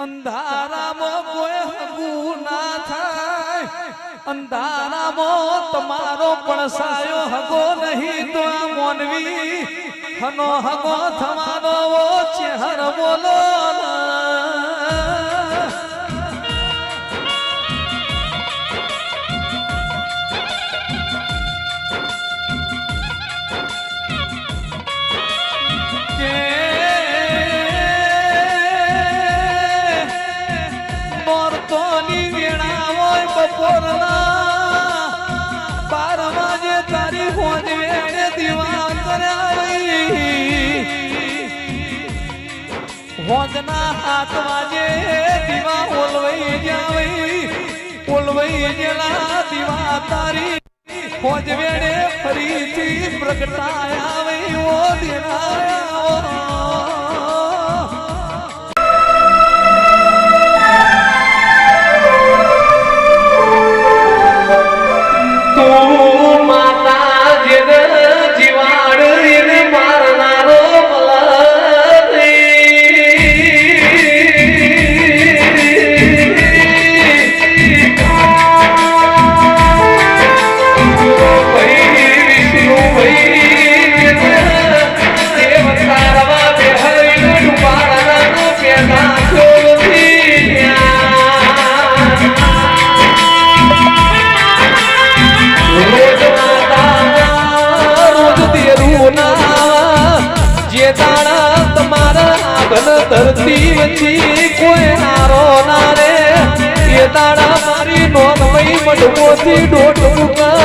અંધારામાં કોઈ હગું ના થાય અંધારામાં તમારો પડસાયો હગો નહીં તો આ મોનવી હનો હગો થવાનો ઓ ચહેર બોલો. કે હોય બપોરના બાર વાગે તારી હોજ વેળે દીવા કર્યા હોજના હાથ વાગે દીવા ઓલવાઈ જાવઈ ઓલવાઈ જેલા દીવા તારી હોજ પ્રગટાયા તું દાણા તમારા આગળ ધરતી વચ્ચે કોઈ હારો ના રે. એ દાડા મારી નોંધ મઈ મડકોથી ડોટ મુકા